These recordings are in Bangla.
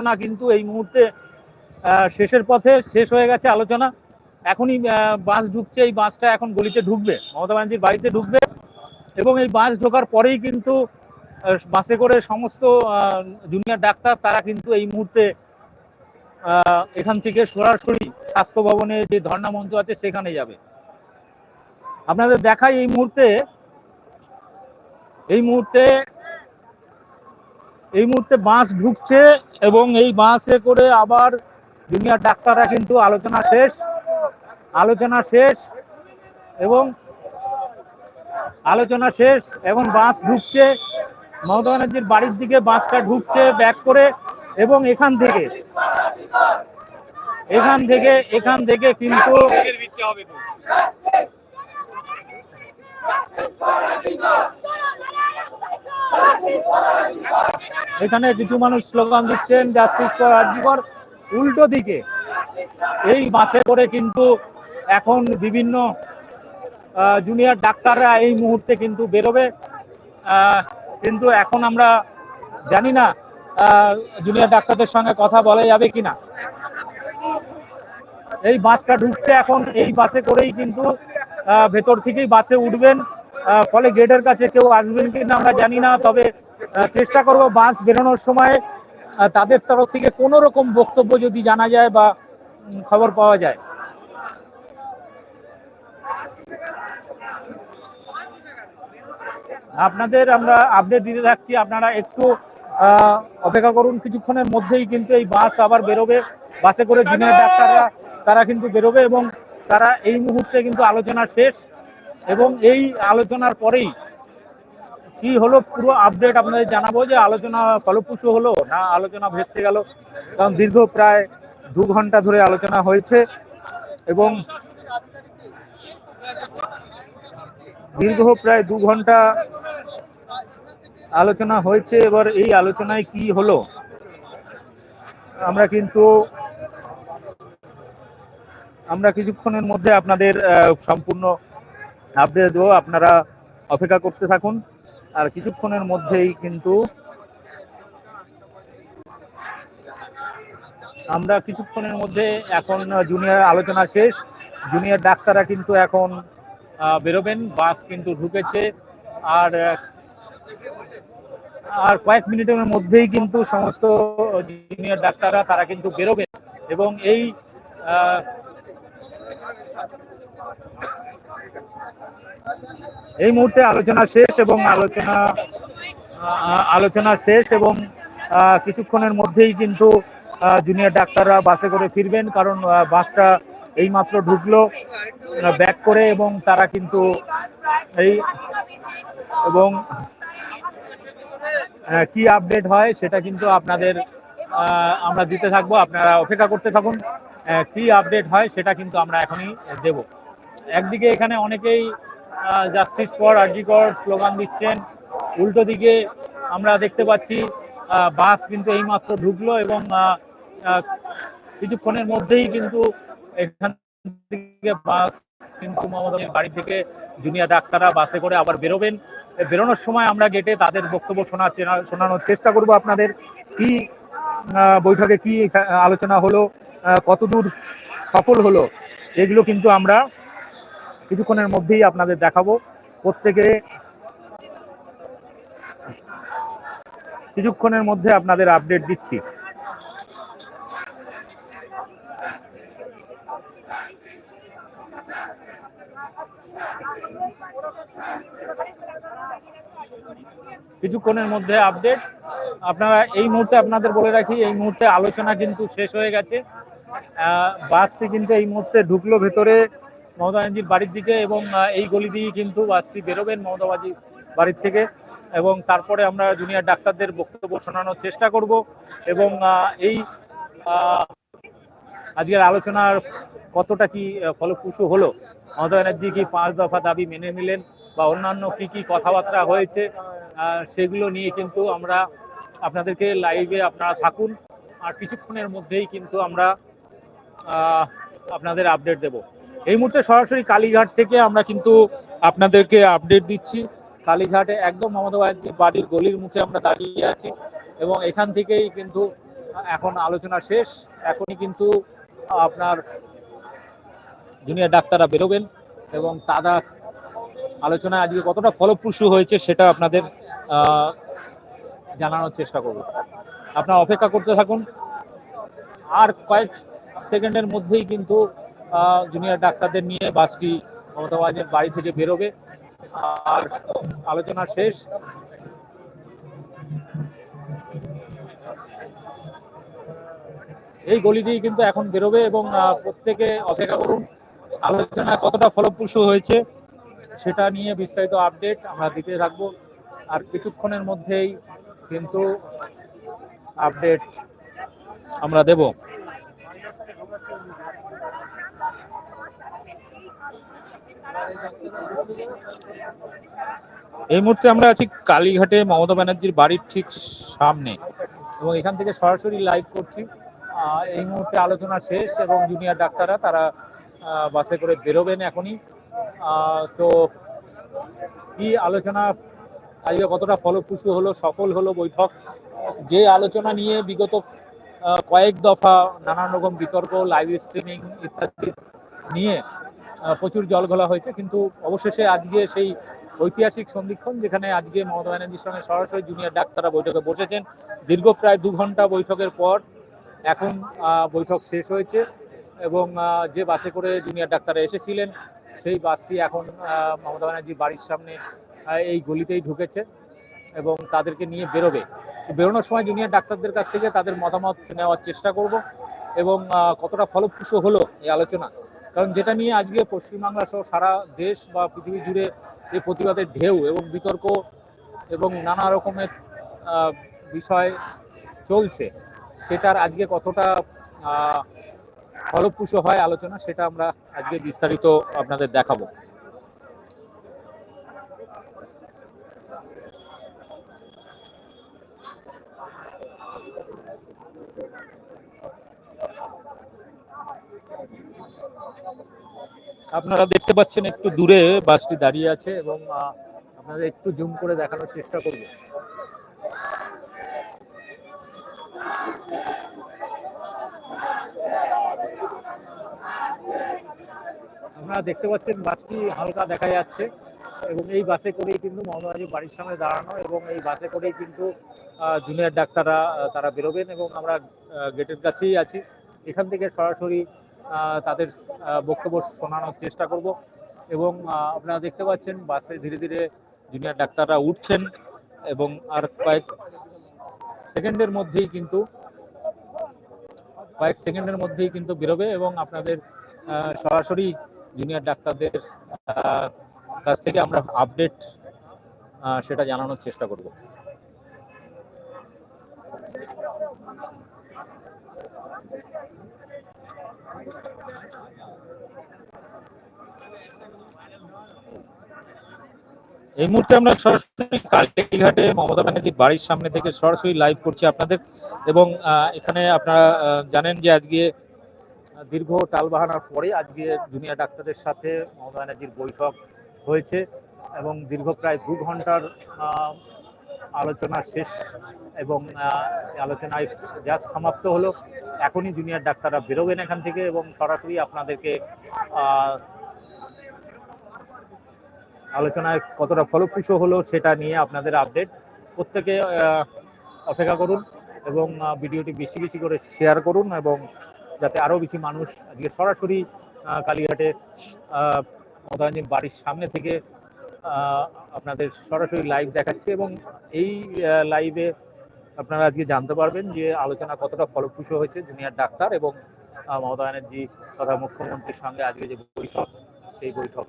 আলোচনা কিন্তু এই মুহূর্তে শেষের পথে শেষ হয়ে গেছে আলোচনা। এখনই বাস ঢুকছে, এই বাসটা এখন গলিতে ঢুকবে, মমতা ব্যানার্জির বাড়িতে ঢুকবে। এবং এই বাস ঢোকার পরেই কিন্তু বাসে করে সমস্ত জুনিয়র ডাক্তার, তারা কিন্তু এই মুহূর্তে এখান থেকে সরাসরি স্বাস্থ্য ভবনে যে ধর্ণা মঞ্চ আছে, সেখানে যাবে। আপনাদের দেখাই এই মুহূর্তে এই মুহূর্তে এই মুহূর্তে বাস ঢুকছে এবং এই বাসে করে আবার জুনিয়র ডাক্তাররা কিন্তু আলোচনা শেষ আলোচনা শেষ এবং আলোচনা শেষ এবং বাস ঢুকছে। মমতা ব্যানার্জির বাড়ির দিকে বাসটা ঢুকছে ব্যাক করে এবং এখান থেকে এখান থেকে এখান থেকে কিন্তু এখানে কিছু মানুষ স্লোগান দিচ্ছেন জাস্টিস ফর আরজিকর উল্টো দিকে। এই বাসে করে কিন্তু এখন বিভিন্ন জুনিয়র ডাক্তাররা এই মুহূর্তে কিন্তু বেরোবে। কিন্তু এখন আমরা জানি না জুনিয়র ডাক্তারদের সঙ্গে কথা বলা যাবে কিনা। এই বাসটা ঢুকছে এখন, এই বাসে করেই কিন্তু ভেতর থেকেই বাসে উঠবেন। ফলে গেটের কাছে কেউ আসবেন কিনা আমরা জানি না, তবে চেষ্টা করব বাস বেরোনোর সময় তাদের তরফ থেকে কোনো রকম বক্তব্য যদি জানা যায় বা খবর পাওয়া যায়। আপনাদের আমরা আপডেট দিতে থাকছি, আপনারা একটু অপেক্ষা করুন, কিছুক্ষণের মধ্যেই কিন্তু এই বাস আবার বেরোবে। বাসে করে দিনের ডাক্তাররা, তারা কিন্তু বেরোবে এবং তারা এই মুহূর্তে কিন্তু আলোচনা শেষ এবং এই আলোচনার পরেই কি হলো? পুরো আপডেট আপনাদের জানাব যে আলোচনা ফলপ্রসূ হলো না আলোচনা ভেস্তে গেল? কারণ দীর্ঘ প্রায় দু ঘণ্টা ধরে আলোচনা হয়েছে এবং দীর্ঘ প্রায় দু ঘণ্টা আলোচনা হয়েছে। এবার এই আলোচনায় কি হলো? আমরা কিন্তু আমরা কিছুক্ষণের মধ্যে আপনাদের সম্পূর্ণ আপডেট দেবো। আপনারা অপেক্ষা করতে থাকুন। আর কিছুক্ষণের মধ্যেই কিন্তু আমরা কিছুক্ষণের মধ্যে এখন জুনিয়র আলোচনা শেষ। জুনিয়র ডাক্তাররা কিন্তু এখন বেরোবেন, বাস কিন্তু ঢুকেছে। আর আর কয়েক মিনিটের মধ্যেই কিন্তু সমস্ত জুনিয়র ডাক্তাররা তারা কিন্তু বেরোবেন। এবং এই এই মুহূর্তে আলোচনা শেষ এবং আলোচনা আলোচনা শেষ এবং কিছুক্ষণের মধ্যেই কিন্তু জুনিয়র ডাক্তাররা বাসে করে ফিরবেন কারণ বাসটা এইমাত্র ঢুকলো ব্যাক করে এবং তারা কিন্তু এই এবং কি আপডেট হয় সেটা কিন্তু আপনাদের আমরা দিতে থাকব। আপনারা অপেক্ষা করতে থাকুন কি আপডেট হয় সেটা কিন্তু আমরা এখনই দেব। একদিকে এখানে অনেকেই জাস্টিস ফর আর্জিকর স্লোগান দিচ্ছেন। উল্টো দিকে আমরা দেখতে পাচ্ছি বাস কিন্তু এইমাত্র ঢুকলো এবং কিছুক্ষণের মধ্যেই কিন্তু এখান থেকে বাস কিন্তু মমতার বাড়ি থেকে জুনিয়র ডাক্তাররা বাসে করে আবার বেরোবেন। বেরোনোর সময় আমরা গেটে তাদের বক্তব্য শোনা শোনানোর চেষ্টা করব আপনাদের কি বৈঠকে কি আলোচনা হলো কতদূর সফল হলো, এগুলো কিন্তু আমরা কিছুক্ষণের মধ্যেই আপনাদের দেখাবো। প্রত্যেকে কিছুক্ষণের মধ্যে আপনাদের আপডেট দিচ্ছি। কিছুক্ষণের মধ্যে আপডেট আপনারা এই মুহূর্তে আপনাদের বলে রাখি, এই মুহূর্তে আলোচনা কিন্তু শেষ হয়ে গেছে। বাসটি কিন্তু এই মুহূর্তে ঢুকলো ভেতরে। মমতা ব্যানার্জির বাড়ির দিকে এবং এই গলি দিয়েই কিন্তু বাসটি বেরোবেন মমতা বাড়ির থেকে এবং তারপরে আমরা জুনিয়র ডাক্তারদের বক্তব্য শোনানোর চেষ্টা করব এবং এই আজকের আলোচনার কতটা কি ফলপ্রসূ হলো? মমতা ব্যানার্জি কি পাঁচ দফা দাবি মেনে নিলেন বা অন্যান্য কি কি কথাবার্তা হয়েছে সেগুলো নিয়ে কিন্তু আমরা আপনাদেরকে লাইভে আপনারা থাকুন। আর কিছুক্ষণের মধ্যেই কিন্তু আমরা আপনাদের আপডেট দেব। এই মুহূর্তে সরাসরি কালীঘাট থেকে আমরা কিন্তু আপনাদেরকে আপডেট দিচ্ছি। কালীঘাটে একদম মমতা ব্যানার্জির বাড়ির গলির মুখে আমরা দাঁড়িয়ে আছি এবং এখান থেকেই কিন্তু এখন আলোচনা শেষ। এখনই কিন্তু আপনার জুনিয়র ডাক্তাররা বেরোবেন এবং তারা আলোচনা আজকে কতটা ফলপ্রসূ হয়েছে সেটা আপনাদের জানানোর চেষ্টা করব। আপনারা অপেক্ষা করতে থাকুন। আর কয়েক সেকেন্ডের মধ্যেই কিন্তু জুনিয়র ডাক্তারদের নিয়ে বাসটি মমতা বাজের বাড়ি থেকে বেরোবে। আর আলোচনা শেষ। এই গলি দিয়ে কিন্তু এখন বেরোবে এবং প্রত্যেকে অপেক্ষা করুন, আলোচনা কতটা ফলপ্রসূ হয়েছে সেটা নিয়ে বিস্তারিত আপডেট আমরা দিতে থাকব। আর কিছুক্ষণের মধ্যেই কিন্তু আপডেট আমরা দেব। এই মুহূর্তে আমরা আছি কালীঘাটে, মমতা ব্যানার্জির বাড়ির ঠিক সামনে এবং এখান থেকে সরাসরি লাইভ করছি। এই মুহূর্তে আলোচনা শেষ এবং জুনিয়র ডাক্তাররা তারা বাসে করে বেরোবেন এখনই। তো কি আলোচনা, আজকে কতটা ফলপ্রসূ হলো, সফল হলো বৈঠক? যে আলোচনা নিয়ে বিগত কয়েক দফা নানান রকম বিতর্ক লাইভ স্ট্রিমিং ইত্যাদি নিয়ে প্রচুর জল ঘোলা হয়েছে, কিন্তু অবশেষে আজকে সেই ঐতিহাসিক সন্ধিক্ষণ যেখানে আজকে মমতা ব্যানার্জির সঙ্গে সরাসরি জুনিয়র ডাক্তাররা বৈঠকে বসেছেন। দীর্ঘ প্রায় দু ঘণ্টা বৈঠকের পর এখন বৈঠক শেষ হয়েছে এবং যে বাসে করে জুনিয়র ডাক্তাররা এসেছিলেন, সেই বাসটি এখন মমতা ব্যানার্জির বাড়ির সামনে এই গলিতেই ঢুকেছে এবং তাদেরকে নিয়ে বেরোবে। বেরোনোর সময় জুনিয়র ডাক্তারদের কাছ থেকে তাদের মতামত নেওয়ার চেষ্টা করব এবং কতটা ফলপ্রসূ হলো এই আলোচনা কারণ যেটা নিয়ে আজকে পশ্চিমবাংলা সহ সারা দেশ বা পৃথিবী জুড়ে এই প্রতিবাদের ঢেউ এবং বিতর্ক এবং নানা রকমের বিষয় চলছে, সেটার আজকে কতটা ফলপ্রসূ হয় আলোচনা সেটা আমরা আজকে বিস্তারিত আপনাদের দেখাবো। আপনারা দেখতে পাচ্ছেন একটু দূরে বাসটি দাঁড়িয়ে আছে এবং আপনাদের একটু জুম করে দেখানোর চেষ্টা করব। আপনারা দেখতে পাচ্ছেন বাসটি হালকা দেখা যাচ্ছে এবং এই বাসে করেই কিন্তু মমতাজি বাড়ির সামনে দাঁড়ানো এবং এই বাসে করেই কিন্তু জুনিয়র ডাক্তাররা তারা বেরোবেন এবং আমরা গেটের কাছেই আছি। এখান থেকে সরাসরি তাদের বক্তব্য শোনানোর চেষ্টা করব। এবং আপনারা দেখতে পাচ্ছেন, বাসে ধীরে ধীরে জুনিয়র ডাক্তাররা উঠছেন এবং আর কয়েক সেকেন্ডের মধ্যেই কিন্তু, কয়েক সেকেন্ডের মধ্যেই কিন্তু বেরোবে এবং আপনাদের সরাসরি জুনিয়র ডাক্তারদের কাছ থেকে আমরা আপডেট সেটা জানানোর চেষ্টা করব। এই মুহূর্তে আমরা সরাসরি কালীঘাটে মমতা ব্যানার্জির বাড়ির সামনে থেকে সরাসরি লাইভ করছি আপনাদের এবং এখানে আপনারা জানেন যে আজকে দীর্ঘ টালবাহানার পরে আজকে জুনিয়র ডাক্তারদের সাথে মমতা ব্যানার্জির বৈঠক হয়েছে এবং দীর্ঘ প্রায় দু ঘণ্টার আলোচনা শেষ এবং আলোচনায় জাস্ট সমাপ্ত হলো এখনই জুনিয়র ডাক্তাররা বেরোবেন এখান থেকে এবং সরাসরি আপনাদেরকে আলোচনায় কতটা ফলপ্রসূ হলো সেটা নিয়ে আপনাদের আপডেট। প্রত্যেকে অপেক্ষা করুন এবং ভিডিওটি বেশি বেশি করে শেয়ার করুন এবং যাতে আরও বেশি মানুষ আজকে সরাসরি কালীঘাটে আহ, বাড়ির সামনে থেকে আপনাদের সরাসরি লাইভ দেখাচ্ছে এবং এই লাইভে আপনারা আজকে জানতে পারবেন যে আলোচনা কতটা ফলপ্রসূ হয়েছে জুনিয়র ডাক্তার এবং মমতা ব্যানার্জি তথা মুখ্যমন্ত্রীর সঙ্গে আজকে যে বৈঠক, সেই বৈঠক।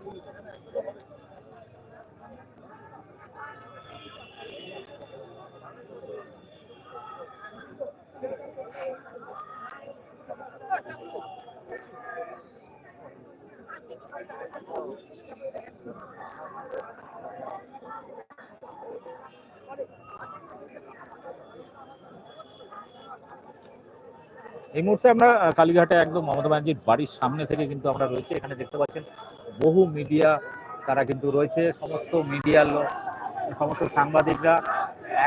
এই মুহূর্তে আমরা কালীঘাটে একদম মমতা ব্যানার্জির বাড়ির সামনে থেকে কিন্তু আমরা রয়েছে। এখানে দেখতে পাচ্ছেন বহু মিডিয়া তারা কিন্তু রয়েছে। সমস্ত মিডিয়ার লোক, সমস্ত সাংবাদিকরা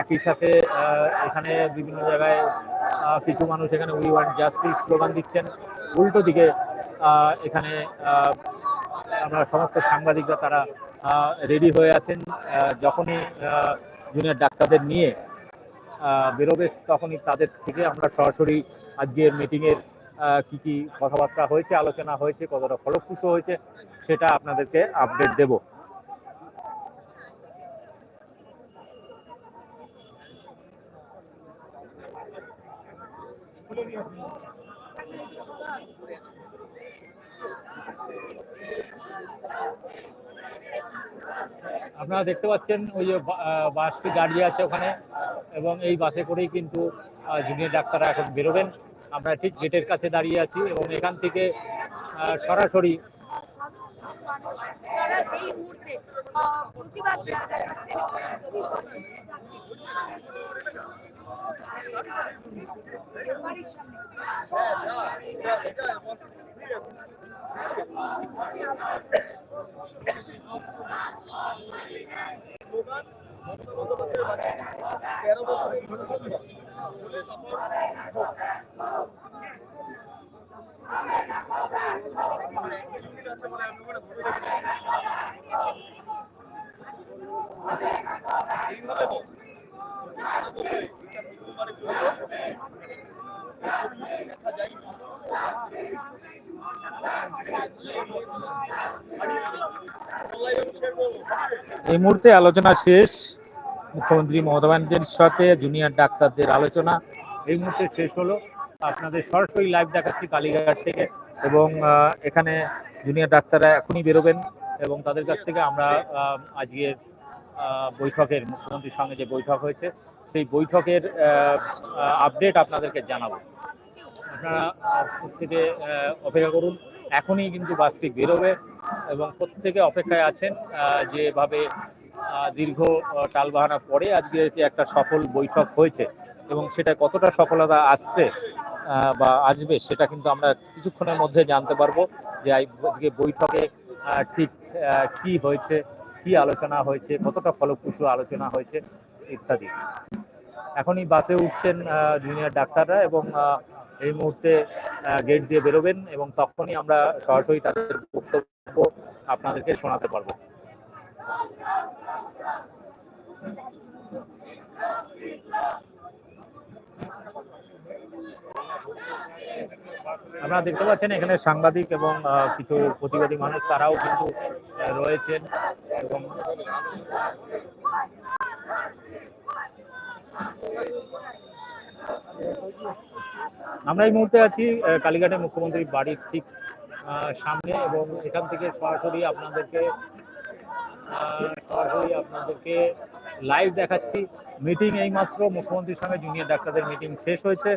একই সাথে এখানে বিভিন্ন জায়গায় কিছু মানুষ এখানে উই ওয়ান্ট জাস্টিস স্লোগান দিচ্ছেন। উল্টো দিকে এখানে আমরা সমস্ত সাংবাদিকরা তারা রেডি হয়ে আছেন। যখনই জুনিয়র ডাক্তারদের নিয়ে বেরোবে তখনই তাদের থেকে আমরা সরাসরি আজকের মিটিংয়ের কি কি কথাবার্তা হয়েছে, আলোচনা হয়েছে, কতটা ফলপ্রসূ হয়েছে, সেটা আপনাদেরকে আপডেট দেব। আপনারা দেখতে পাচ্ছেন ওই যে বাসটি দাঁড়িয়ে আছে ওখানে, এবং এই বাসে করেই কিন্তু জুনিয়র ডাক্তাররা এখন বেরোবেন। আমরা ঠিক গেটের কাছে দাঁড়িয়ে আছি এবং এখান থেকে সরাসরি প্রতিবাদ মুহূর্তে আলোচনা শেষ। মুখ্যমন্ত্রী মমতা ব্যানার্জির সাথে জুনিয়র ডাক্তারদের আলোচনা এই মুহূর্তে শেষ হলো। আপনাদের সরাসরি লাইভ দেখাচ্ছি কালীঘাট থেকে এবং এখানে জুনিয়র ডাক্তাররা এখনই বেরোবেন এবং তাদের কাছ থেকে আমরা আজকের বৈঠকের মুখ্যমন্ত্রীর সঙ্গে যে বৈঠক হয়েছে সেই বৈঠকের আপডেট আপনাদেরকে জানাব। আপনারা আহ, অপেক্ষা করুন। এখনই কিন্তু বাসটি বেরোবে এবং প্রত্যেকে অপেক্ষায় আছেন যেভাবে দীর্ঘ টালবাহানা পরে আজকে যে একটা সফল বৈঠক হয়েছে এবং সেটা কতটা সফলতা আসছে বা আসবে সেটা কিন্তু আমরা কিছুক্ষণের মধ্যে জানতে পারব যে আজকে বৈঠকে ঠিক কি হয়েছে, কি আলোচনা হয়েছে, কতটা ফলপ্রসূ আলোচনা হয়েছে ইত্যাদি। এখনই বাসে উঠছেন জুনিয়র ডাক্তাররা এবং এই মুহূর্তে গেট দিয়ে বেরোবেন এবং তখনই আমরা সরাসরি তাদের বক্তব্য আপনাদেরকে শোনাতে পারব। আপনারা দেখতে পাচ্ছেন এখানে সাংবাদিক এবং কিছু প্রতিবাদী মানুষ তারাও কিন্তু রয়েছেন এবং আমরা এই মুহূর্তে আছি কালীঘাটে মুখ্যমন্ত্রীর বাড়ির ঠিক সামনে এবং এখান থেকে সরাসরি আপনাদেরকে সরাসরি আপনাদেরকে লাইভ দেখাচ্ছি। মিটিং এইমাত্র মুখ্যমন্ত্রীর সঙ্গে জুনিয়র ডাক্তারদের মিটিং শেষ হয়েছে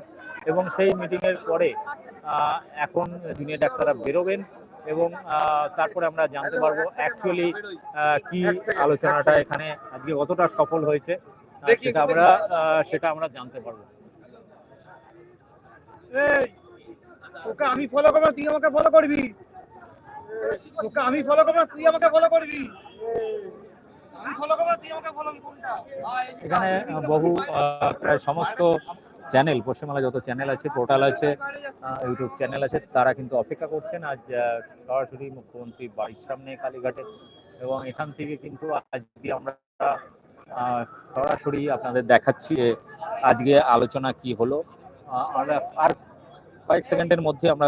এবং সেই মিটিং এর পরে আহ, এখন জুনিয়র ডাক্তাররা বেরোবেন এবং আহ, তারপরে আমরা জানতে পারব অ্যাকচুয়ালি কি আলোচনাটা এখানে আজকে কতটা সফল হয়েছে সেটা আমরা সেটা আমরা জানতে পারব। এই, তোকে আমি ফলো করব, তুই আমাকে ফলো করবি। তোকে আমি ফলো করব, তুই আমাকে ফলো করবি। এখানে বহু প্রায় সমস্ত চ্যানেল পশ্চিমবাংলা যত চ্যানেল আছে পোর্টাল আছে ইউটিউব চ্যানেল আছে, তারা কিন্তু অপেক্ষা করছেন। আজ সরাসরি মুখ্যমন্ত্রী বাড়ির সামনে কালীঘাটে। এবং এখান থেকে কিন্তু আজকে আমরা সরাসরি আপনাদের দেখাচ্ছি আজকে আলোচনা কি হলো। আর কয়েক সেকেন্ডের মধ্যে আমরা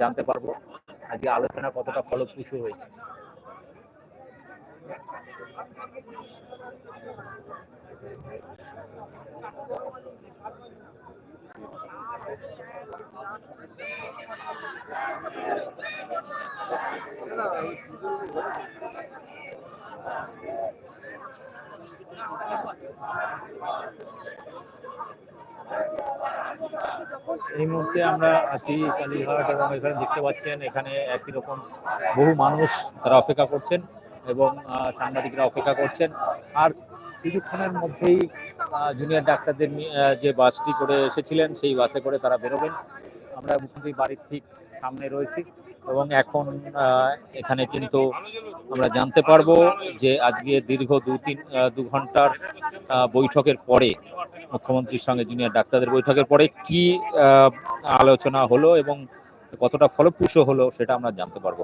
জানতে পারব আজকে আলোচনা কতটা ফলপ্রসূ হয়েছে। এই মুহূর্তে আমরা আছি কালীঘাট এবং এখানে দেখতে পাচ্ছেন, এখানে একই রকম বহু মানুষ তারা অপেক্ষা করছেন এবং সাংবাদিকরা অপেক্ষা করছেন। আর কিছুক্ষণের মধ্যেই জুনিয়র ডাক্তারদের যে বাসটি করে এসেছিলেন, সেই বাসে করে তারা বেরোবেন। আমরা মুখ্যমন্ত্রী বাড়ির ঠিক সামনে রয়েছি। এবং এখন এখানে কিন্তু আমরা জানতে পারব যে আজকে দীর্ঘ দু তিন দু ঘণ্টার বৈঠকের পরে, মুখ্যমন্ত্রীর সঙ্গে জুনিয়র ডাক্তারদের বৈঠকের পরে কি আলোচনা হলো এবং কতটা ফলপ্রসূ হলো সেটা আমরা জানতে পারব।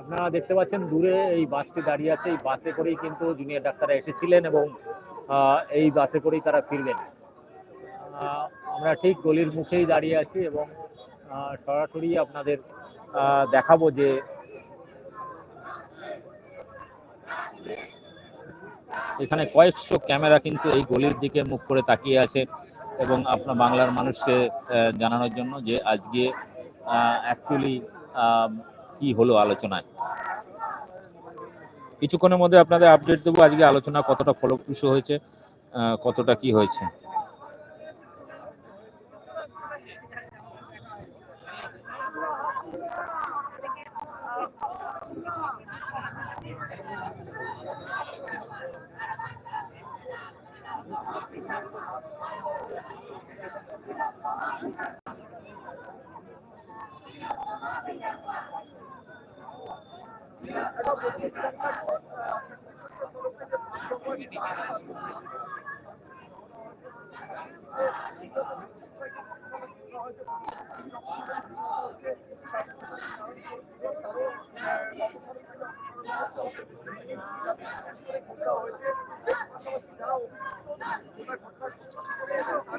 আপনারা দেখতে পাচ্ছেন দূরে এই বাসটি দাঁড়িয়ে আছে। এই বাসে করেই কিন্তু জুনিয়র ডাক্তাররা এসেছিলেন এবং এই বাসে করেই তারা ফিরবেন। আমরা ঠিক গলির মুখেই দাঁড়িয়ে আছি এবং সরাসরি আপনাদের দেখাবো যে এখানে কয়েকশো ক্যামেরা কিন্তু এই গলির দিকে মুখ করে তাকিয়ে আছে এবং আপনার বাংলার মানুষকে জানানোর জন্য যে আজকে অ্যাকচুয়ালি কি হলো আলোচনায়। কিছুক্ষণের মধ্যে আপনাদের আপডেট দেবো। আজকে আলোচনা কতটা ফলপ্রসূ হয়েছে কতটা কি হয়েছে।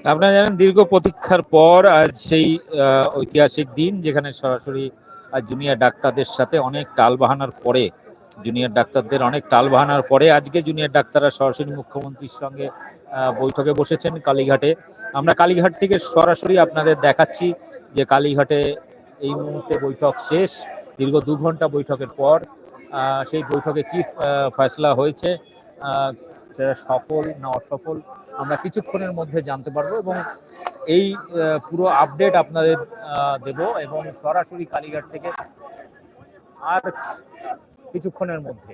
আপনারা জানেন দীর্ঘ প্রতীক্ষার পর আজ সেই ঐতিহাসিক দিন যেখানে সরাসরি জুনিয়র ডাক্তারদের সাথে অনেক টালবাহানার পরে জুনিয়র ডাক্তারদের অনেক টালবাহানার পরে আজকে জুনিয়র ডাক্তাররা সরাসরি মুখ্যমন্ত্রীর সঙ্গে বৈঠকে বসেছেন কালীঘাটে। আমরা কালীঘাট থেকে সরাসরি আপনাদের দেখাচ্ছি যে কালীঘাটে এই মুহূর্তে বৈঠক শেষ, দীর্ঘ দু ঘণ্টা বৈঠকের পর সেই বৈঠকে কি ফয়সলা হয়েছে সেটা সফল না অসফল আমরা কিছুক্ষণের মধ্যে জানতে পারব এবং এই পুরো আপডেট আপনাদের দেব এবং সরাসরি কালীঘাট থেকে আর কিছুক্ষণের মধ্যে।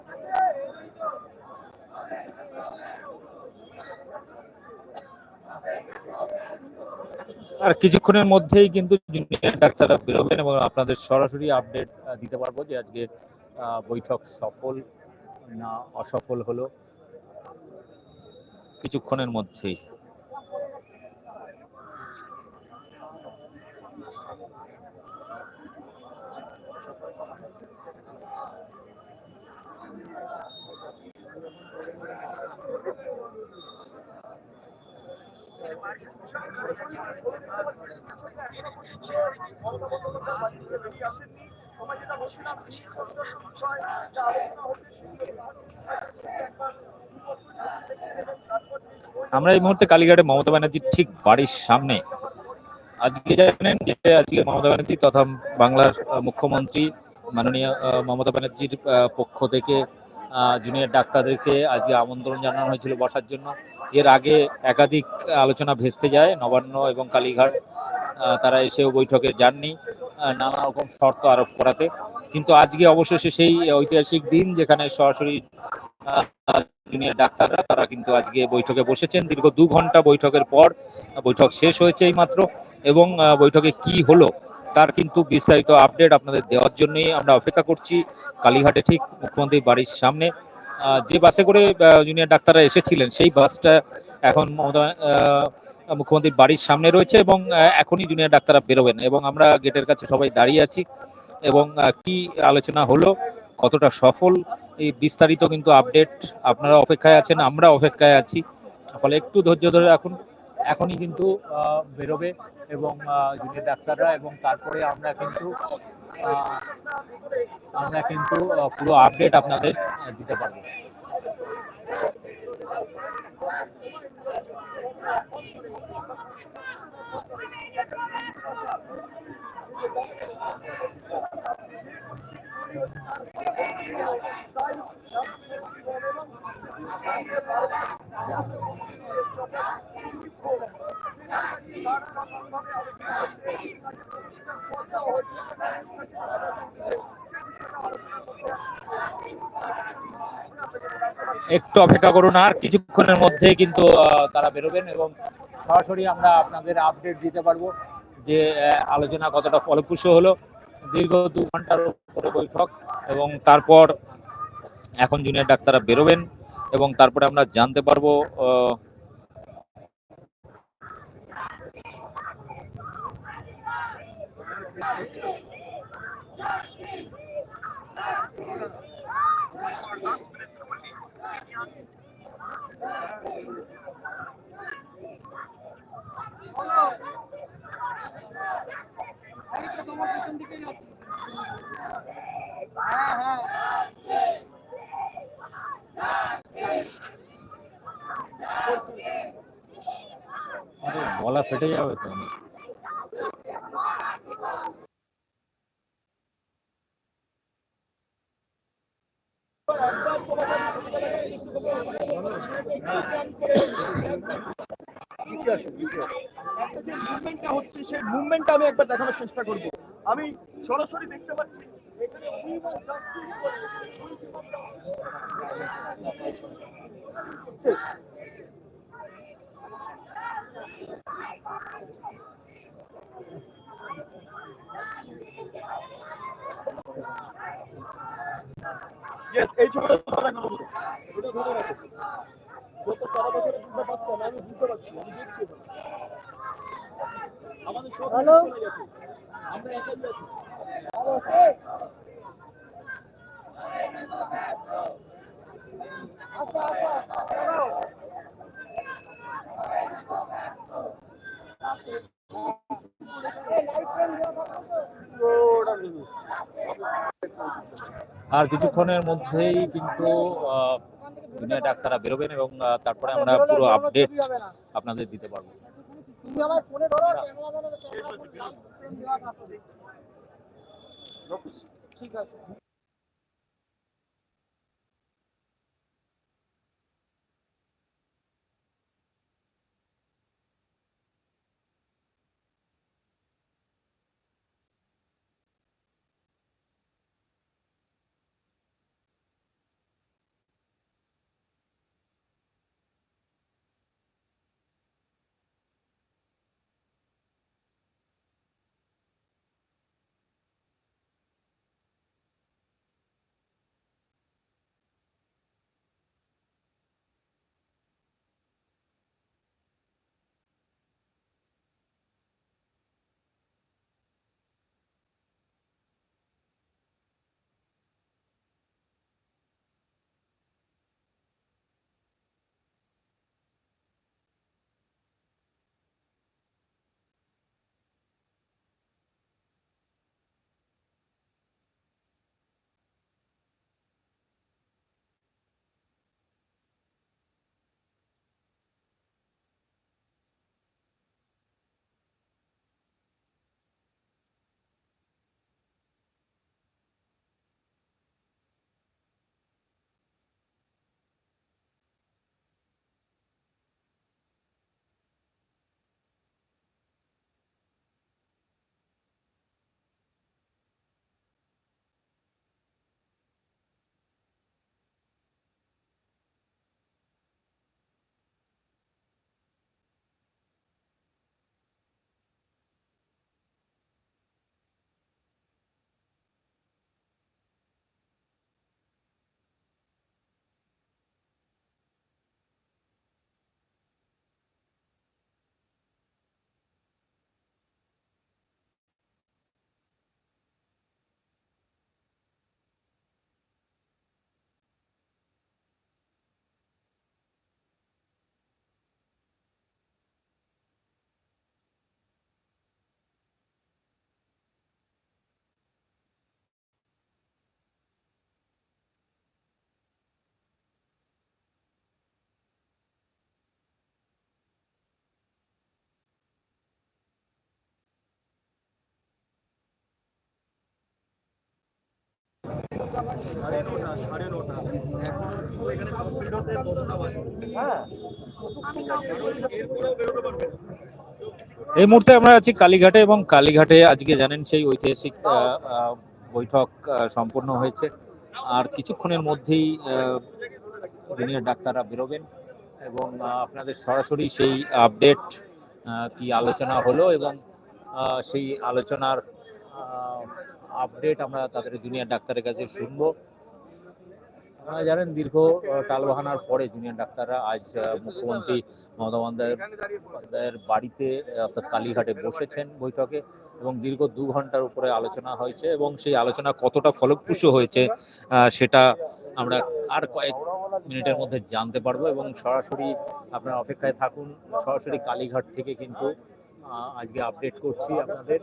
আর কিছুক্ষণের মধ্যেই কিন্তু জুনিয়র ডাক্তাররা বেরোবেন এবং আপনাদের সরাসরি আপডেট দিতে পারব যে আজকে বৈঠক সফল না অসফল হলো। কিছুক্ষণের মধ্যেই। আমরা এই মুহূর্তে কালীঘাটে মমতা ব্যানার্জির ঠিক বাড়ির সামনে। আজকে জানেন যে আজকে মমতা ব্যানার্জি তথা বাংলার মুখ্যমন্ত্রী মাননীয় মমতা ব্যানার্জির পক্ষ থেকে জুনিয়র ডাক্তারদেরকে আজকে আমন্ত্রণ জানানো হয়েছিল বসার জন্য। এর আগে একাধিক আলোচনা ভেস্তে যায়, নবান্ন এবং কালীঘাট তারা এসেও বৈঠকে যাননি নানা রকম শর্ত আরোপ করাতে। কিন্তু আজকে অবশেষে সেই ঐতিহাসিক দিন যেখানে সরাসরি জুনিয়র ডাক্তাররা, তারা কিন্তু আজকে বৈঠকে বসেছেন। দীর্ঘ দু ঘণ্টা বৈঠকের পর বৈঠক শেষ হয়েছে এই মাত্র এবং বৈঠকে কি হলো তার কিন্তু বিস্তারিত আপডেট আপনাদের দেওয়ার জন্যই আমরা অপেক্ষা করছি। কালীঘাটে ঠিক মুখ্যমন্ত্রীর বাড়ির সামনে। যে বাসে করে জুনিয়র ডাক্তাররা এসেছিলেন, সেই বাসটা এখন মমতা মুখ্যমন্ত্রীর বাড়ির সামনে রয়েছে এবং এখনই জুনিয়র ডাক্তাররা বেরোবেন এবং আমরা গেটের কাছে সবাই দাঁড়িয়ে আছি এবং কি আলোচনা হলো, কতটা সফল, এই বিস্তারিত কিন্তু আপডেট আপনারা অপেক্ষায় আছেন, আমরা অপেক্ষায় আছি। ফলে একটু ধৈর্য ধরে রাখুন। এখনই কিন্তু বেরোবে এবং জুনিয়র ডাক্তাররা এবং তারপরে আমরা কিন্তু আমরা কিন্তু পুরো আপডেট আপনাদের দিতে পারব। একটু অপেক্ষা করুন আর কিছুক্ষণের মধ্যে কিন্তু তারা বেরোবেন এবং সরাসরি আমরা আপনাদের আপডেট দিতে পারব যে আলোচনা কতটা ফলপ্রসূ হলো। দীর্ঘ দু ঘণ্টার উপরে বৈঠক এবং তারপর এখন জুনিয়র ডাক্তাররা বেরোবেন এবং তারপরে আমরা জানতে পারব গলা ফেটে যাবে তো একটা যে মুভমেন্টটা হচ্ছে সেই আমি একবার দেখানোর চেষ্টা করব। আমি সরাসরি দেখতে পাচ্ছি এই ছবিটা ধরে রাখো। আমরা একাই আছি। আর কিছুক্ষণের মধ্যেই কিন্তু জুনিয়র ডাক্তাররা বেরোবেন এবং তারপরে আমরা পুরো আপডেট আপনাদের দিতে পারব তুমি আমার ফোনে ধরো ক্যামেরা ঠিক আছে। এই মুহূর্তে আমরা আছি কালীঘাটে এবং কালীঘাটে আজকে জানেন সেই ঐতিহাসিক বৈঠক সম্পন্ন হয়েছে। আর কিছুক্ষণের মধ্যেই জুনিয়র ডাক্তাররা বেরোবেন এবং আপনাদের সরাসরি সেই আপডেট কি আলোচনা হলো এবং সেই আলোচনার আপডেট আমরা তাদের জুনিয়র ডাক্তারের কাছে শুনব। আপনারা জানেন দীর্ঘ টালবাহানার পরে জুনিয়র ডাক্তাররা আজ মুখ্যমন্ত্রী মমতা বন্দ্যোপাধ্যায়ের বাড়িতে অর্থাৎ কালীঘাটে বসেছেন বৈঠকে এবং দীর্ঘ দু ঘণ্টার উপরে আলোচনা হয়েছে এবং সেই আলোচনা কতটা ফলপ্রসূ হয়েছে সেটা আমরা আর কয়েক মিনিটের মধ্যে জানতে পারব এবং সরাসরি আপনারা অপেক্ষায় থাকুন। সরাসরি কালীঘাট থেকে কিন্তু আজকে আপডেট করছি আপনাদের।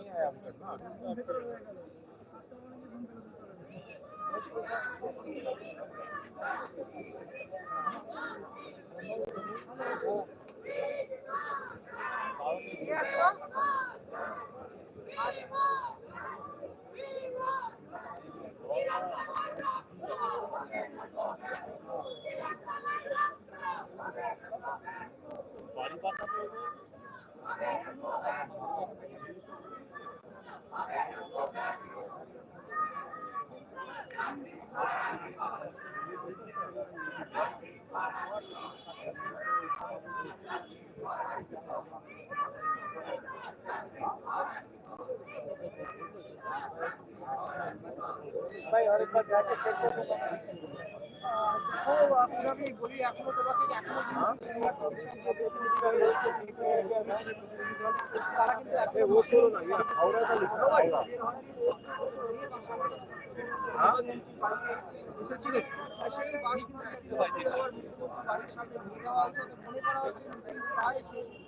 বাড়ি পাতা সেই বাস কিন্তু বাড়ির সামনে নিয়ে যাওয়া হচ্ছে মনে করা হচ্ছে প্রায় শেষ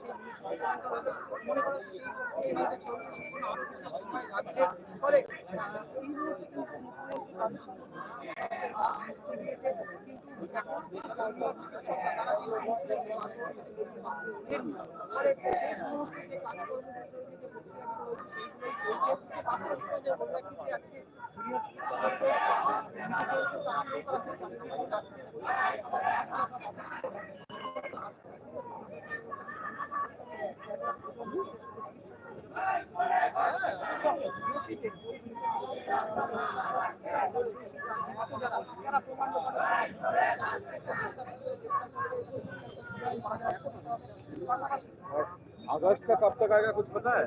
মনে করা হচ্ছে সেই প্রক্রিয়া এভাবে চলছে সেই জন্য আরও কিছুটা সময় লাগছে ফলে আহ, এই মুহূর্তে মুখ্যমন্ত্রী তাদের সঙ্গে পৌঁছে গিয়েছে, কিন্তু এখন কর্মরত চিকিৎসকরা তারা কিন্তু আসলে বাসে ওঠেননি। ফলে শেষ মুহূর্তে যে কাজকর্মগুলো রয়েছে যে প্রক্রিয়াগুলো রয়েছে সেইগুলোই চলছে পাশাপাশি আমাদের বলে রাখি যে আজকে জুনিয়র চিকিৎসকদের ডিটেলসে তারা কিন্তু তারা খুব qualification কাজ করে अगस्त का कब तक आएगा कुछ पता है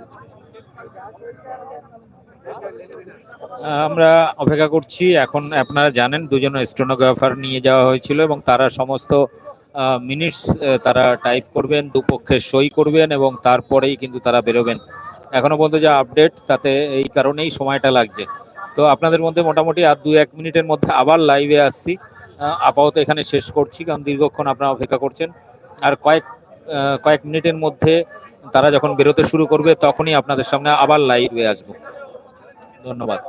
আহ, আমরা অপেক্ষা করছি এখন আপনারা জানেন দুজন স্টেনোগ্রাফার নিয়ে যাওয়া হয়েছিল এবং তারা সমস্ত মিনিটস তারা টাইপ করবেন, দুপক্ষে সই করবেন এবং তারপরেই কিন্তু তারা বেরোবেন। এখনও পর্যন্ত যা আপডেট তাতে এই কারণেই সময়টা লাগছে। তো আপনাদের মধ্যে মোটামুটি আর দু এক মিনিটের মধ্যে আবার লাইভে আসছি। আপাতত এখানে শেষ করছি, কারণ দীর্ঘক্ষণ আপনারা অপেক্ষা করছেন। আর কয়েক কয়েক মিনিটের মধ্যে তারা যখন বেরোতে শুরু করবে, তখনই আপনাদের সামনে আবার লাইভে আসব। ধন্যবাদ।